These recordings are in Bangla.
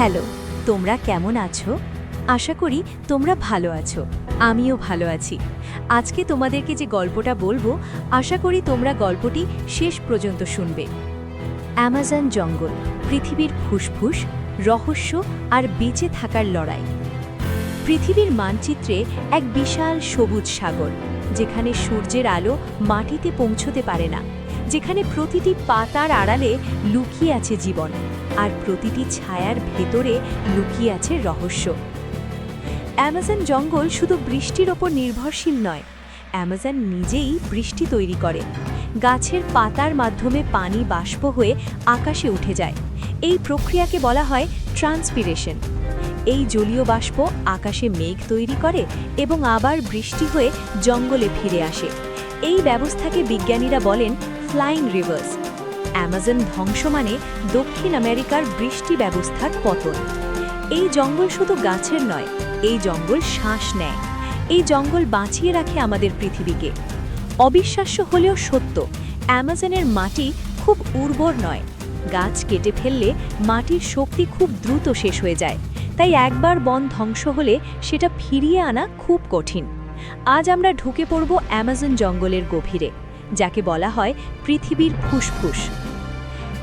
হ্যালো, তোমরা কেমন আছো? আশা করি তোমরা ভালো আছো, আমিও ভালো আছি। আজকে তোমাদেরকে যে গল্পটা বলব, আশা করি তোমরা গল্পটি শেষ পর্যন্ত শুনবে। অ্যামাজন জঙ্গল, পৃথিবীর ফুসফুস, রহস্য আর বেঁচে থাকার লড়াই। পৃথিবীর মানচিত্রে এক বিশাল সবুজ সাগর, যেখানে সূর্যের আলো মাটিতে পৌঁছতে পারে না। যেখানে প্রতিটি পাতার আড়ালে লুকিয়ে আছে জীবন আর প্রতিটি ছায়ার ভেতরে লুকিয়ে আছে রহস্য। অ্যামাজন জঙ্গল শুধু বৃষ্টির ওপর নির্ভরশীল নয়, অ্যামাজন নিজেই বৃষ্টি তৈরি করে। গাছের পাতার মাধ্যমে পানি বাষ্প হয়ে আকাশে উঠে যায়। এই প্রক্রিয়াকে বলা হয় ট্রান্সপিরেশন। এই জলীয় বাষ্প আকাশে মেঘ তৈরি করে এবং আবার বৃষ্টি হয়ে জঙ্গলে ফিরে আসে। এই ব্যবস্থাকে বিজ্ঞানীরা বলেন ফ্লাইং রিভার্স। অ্যামাজন ধ্বংস মানে দক্ষিণ আমেরিকার বৃষ্টি ব্যবস্থার পতন। এই জঙ্গল শুধু গাছের নয়, এই জঙ্গল শ্বাস নেয়। এই জঙ্গল বাঁচিয়ে রাখে আমাদের পৃথিবীকে। অবিশ্বাস্য হলেও সত্য, অ্যামাজনের মাটি খুব উর্বর নয়। গাছ কেটে ফেললে মাটির শক্তি খুব দ্রুত শেষ হয়ে যায়। তাই একবার বন ধ্বংস হলে সেটা ফিরিয়ে আনা খুব কঠিন। আজ আমরা ঢুকে পড়ব অ্যামাজন জঙ্গলের গভীরে। যাকে বলা হয় পৃথিবীর ফুসফুস।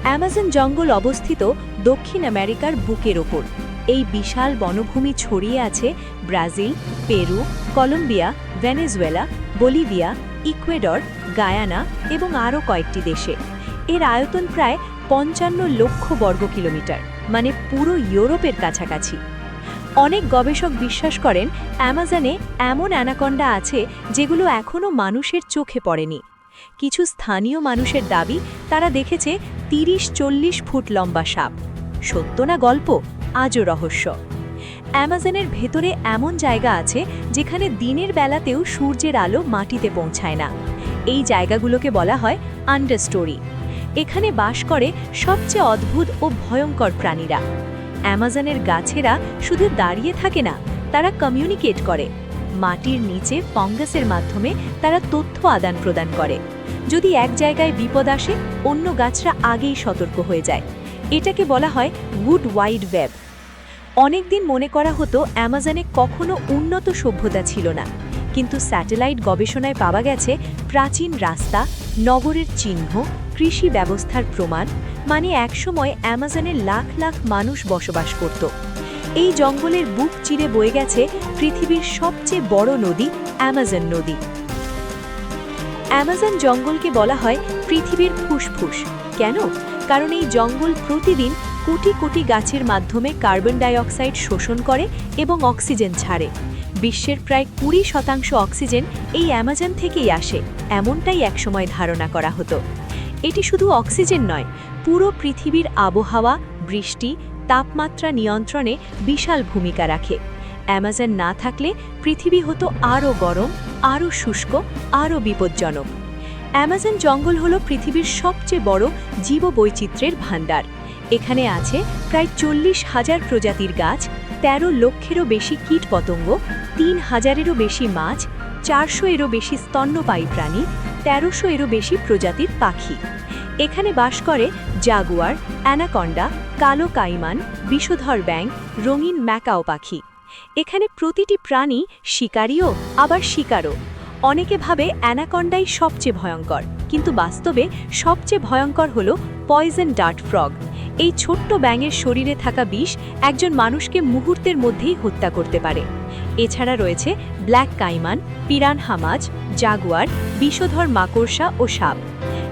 অ্যামাজন জঙ্গল অবস্থিত দক্ষিণ আমেরিকার বুকের ওপর। এই বিশাল বনভূমি ছড়িয়ে আছে Brazil, Peru, Colombia, Venezuela, Bolivia, Ecuador, Guyana এবং আরও কয়েকটি দেশে। এর আয়তন প্রায় পঞ্চান্ন লক্ষ বর্গ কিলোমিটার মানে পুরো ইউরোপের কাছাকাছি। অনেক গবেষক বিশ্বাস করেন, অ্যামাজনে এমন অ্যানাকন্ডা আছে যেগুলো এখনও মানুষের চোখে পড়েনি। কিছু স্থানীয় মানুষের দাবি, তারা দেখেছে তিরিশ চল্লিশ ফুট লম্বা সাপ। সত্য না গল্প? আজও রহস্য। অ্যামাজনের ভেতরে এমন জায়গা আছে যেখানে দিনের বেলাতেও সূর্যের আলো মাটিতে পৌঁছায় না। এই জায়গাগুলোকে বলা হয় আন্ডারস্টোরি এখানে বাস করে সবচেয়ে অদ্ভুত ও ভয়ঙ্কর প্রাণীরা। অ্যামাজনের গাছেরা শুধু দাঁড়িয়ে থাকে না, তারা কমিউনিকেট করে। মাটির নিচে ফঙ্গাসের মাধ্যমে তারা তথ্য আদান প্রদান করে। যদি এক জায়গায় বিপদ আসে, অন্য গাছরা আগেই সতর্ক হয়ে যায়। এটাকে বলা হয় উড ওয়াইড ওয়েব। অনেকদিন মনে করা হতো অ্যামাজনে কখনো উন্নত সভ্যতা ছিল না। কিন্তু স্যাটেলাইট গবেষণায় পাওয়া গেছে প্রাচীন রাস্তা, নগরের চিহ্ন, কৃষি ব্যবস্থার প্রমাণ মানে একসময় অ্যামাজনে লাখ লাখ মানুষ বসবাস করত। এই জঙ্গলের বুক চিরে বয়ে গেছে পৃথিবীর সবচেয়ে বড় নদী, অ্যামাজন নদী। অ্যামাজন জঙ্গলকে বলা হয় পৃথিবীর ফুসফুস। কেন? কারণ এই জঙ্গল প্রতিদিন কোটি কোটি গাছের মাধ্যমে কার্বন ডাইঅক্সাইড শোষণ করে এবং অক্সিজেন ছাড়ে। বিশ্বের প্রায় কুড়ি শতাংশ অক্সিজেন এই অ্যামাজন থেকেই আসে, এমনটাই একসময় ধারণা করা হতো। এটি শুধু অক্সিজেন নয়, পুরো পৃথিবীর আবহাওয়া, বৃষ্টি তাপমাত্রা নিয়ন্ত্রণে বিশাল ভূমিকা রাখে। অ্যামাজন না থাকলে পৃথিবী হতো আরও গরম, আরও শুষ্ক, আরও বিপজ্জনক। অ্যামাজন জঙ্গল হলো পৃথিবীর সবচেয়ে বড় জীববৈচিত্র্যের ভাণ্ডার। এখানে আছে প্রায় চল্লিশ হাজার প্রজাতির গাছ ১৩ লক্ষেরও বেশি কীটপতঙ্গ, তিন হাজারেরও বেশি মাছ চারশো এরও বেশি স্তন্যপায়ী প্রাণী তেরোশো এরও বেশি প্রজাতির পাখি। এখানে বাস করে জাগুয়ার, অ্যানাকন্ডা কালো কাইমান, বিষধর ব্যাং, রঙিন ম্যাকাও পাখি। এখানে প্রতিটি প্রাণী শিকারীও, আবার শিকারও। অনেকে ভাবে অ্যানাকন্ডাই সবচেয়ে ভয়ঙ্কর, কিন্তু বাস্তবে সবচেয়ে ভয়ঙ্কর হল পয়জন ডার্ট ফ্রগ। এই ছোট্ট ব্যাঙের শরীরে থাকা বিষ একজন মানুষকে মুহূর্তের মধ্যেই হত্যা করতে পারে। এছাড়া রয়েছে ব্ল্যাক কাইমান পিরান হামাজ জাগুয়ার, বিষধর মাকড়সা ও সাপ।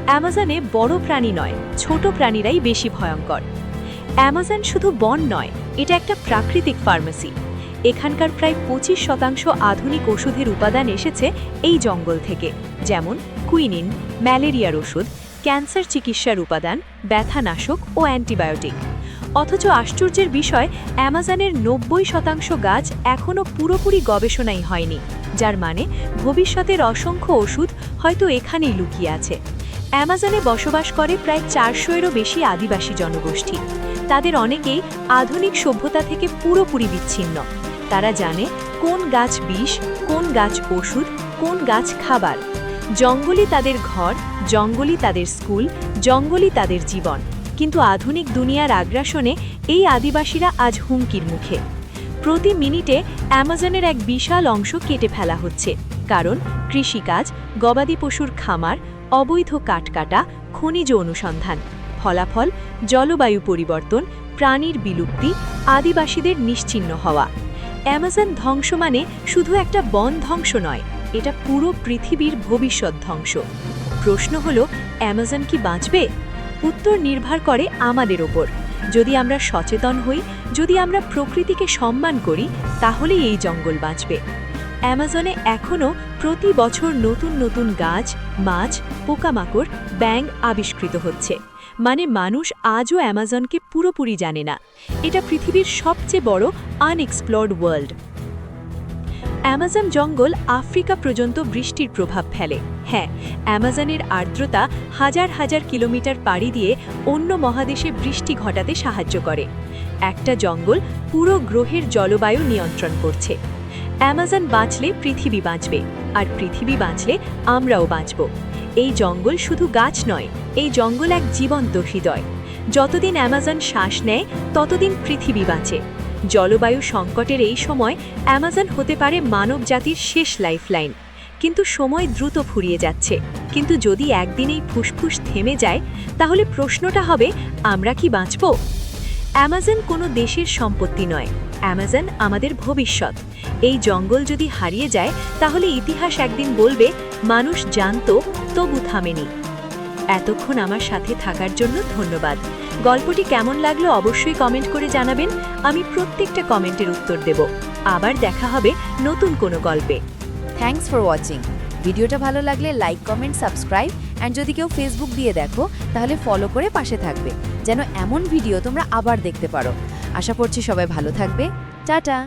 অ্যামাজনে বড় প্রাণী নয়, ছোট প্রাণীরাই বেশি ভয়ঙ্কর। অ্যামাজন শুধু বন নয়, এটা একটা প্রাকৃতিক ফার্মেসি। এখানকার প্রায় পঁচিশ শতাংশ আধুনিক ওষুধের উপাদান এসেছে এই জঙ্গল থেকে, যেমন কুইনিন, ম্যালেরিয়ার ওষুধ, ক্যান্সার চিকিৎসার উপাদান, ব্যথানাশক ও অ্যান্টিবায়োটিক। অথচ আশ্চর্যের বিষয়, অ্যামাজনের নব্বই শতাংশ গাছ এখনও পুরোপুরি গবেষণাই হয়নি, যার মানে ভবিষ্যতের অসংখ্য ওষুধ হয়তো এখানেই লুকিয়ে আছে। অ্যামাজনে বসবাস করে প্রায় চারশো এরও বেশি আদিবাসী জনগোষ্ঠী। তাদের অনেকেই আধুনিক সভ্যতা থেকে পুরোপুরি বিচ্ছিন্ন। তারা জানে কোন গাছ বিষ, কোন গাছ ওষুধ, কোন গাছ খাবার। জঙ্গলই তাদের ঘর, জঙ্গলই তাদের স্কুল, জঙ্গলই তাদের জীবন। কিন্তু আধুনিক দুনিয়ার আগ্রাসনে এই আদিবাসীরা আজ হুমকির মুখে। প্রতি মিনিটে অ্যামাজনের এক বিশাল অংশ কেটে ফেলা হচ্ছে। কারণ কৃষিকাজ, গবাদি পশুর খামার, অবৈধ কাটকাটা খনিজ অনুসন্ধান। ফলাফল, জলবায়ু পরিবর্তন, প্রাণীর বিলুপ্তি, আদিবাসীদের নিশ্চিহ্ন হওয়া। অ্যামাজন ধ্বংস মানে শুধু একটা বন ধ্বংস নয়, এটা পুরো পৃথিবীর ভবিষ্যৎ ধ্বংস। প্রশ্ন হলো, অ্যামাজন কি বাঁচবে? উত্তর নির্ভর করে আমাদের ওপর। যদি আমরা সচেতন হই, যদি আমরা প্রকৃতিকে সম্মান করি, তাহলেই এই জঙ্গল বাঁচবে। অ্যামাজনে এখনও প্রতি বছর নতুন নতুন গাছ, মাছ, পোকামাকড়, ব্যাঙ আবিষ্কৃত হচ্ছে। মানে মানুষ আজও অ্যামাজনকে পুরোপুরি জানে না। এটা পৃথিবীর সবচেয়ে বড় আনএক্সপ্লোর্ড ওয়ার্ল্ড অ্যামাজন জঙ্গল আফ্রিকা পর্যন্ত বৃষ্টির প্রভাব ফেলে। হ্যাঁ অ্যামাজনের আর্দ্রতা হাজার হাজার কিলোমিটার পাড়ি দিয়ে অন্য মহাদেশে বৃষ্টি ঘটাতে সাহায্য করে। একটা জঙ্গল পুরো গ্রহের জলবায়ু নিয়ন্ত্রণ করছে। অ্যামাজন বাঁচলে পৃথিবী বাঁচবে, আর পৃথিবী বাঁচলে আমরাও বাঁচব। এই জঙ্গল শুধু গাছ নয়, এই জঙ্গল এক জীবন্ত হৃদয়। যতদিন অ্যামাজন শ্বাস নেয়, ততদিন পৃথিবী বাঁচে। জলবায়ু সংকটের এই সময় অ্যামাজন হতে পারে মানব জাতির শেষ লাইফলাইন। কিন্তু সময় দ্রুত ফুরিয়ে যাচ্ছে। কিন্তু যদি একদিন এই ফুসফুস থেমে যায়, তাহলে প্রশ্নটা হবে, আমরা কি বাঁচব? অ্যামাজন কোনো দেশের সম্পত্তি নয়। অ্যামাজন আমাদের ভবিষ্যৎ। এই জঙ্গল যদি হারিয়ে যায়, তাহলে ইতিহাস একদিন বলবে, মানুষ জানত, তবু থামেনি। এতক্ষণ আমার সাথে থাকার জন্য ধন্যবাদ। গল্পটি কেমন লাগল অবশ্যই কমেন্ট করে জানাবেন। আমি প্রত্যেকটা কমেন্টের উত্তর দেব। আবার দেখা হবে নতুন কোনো গল্পে। থ্যাংকস ফর ওয়াচিং ভিডিওটা ভালো লাগলে লাইক, কমেন্ট, সাবস্ক্রাইব অ্যান্ড যদি কেউ ফেসবুক দিয়ে দেখো, তাহলে ফলো করে পাশে থাকবে। যেন এমন ভিডিও তোমরা আবার দেখতে পারো। আশা করছি সবাই ভালো থাকবে। টাটা!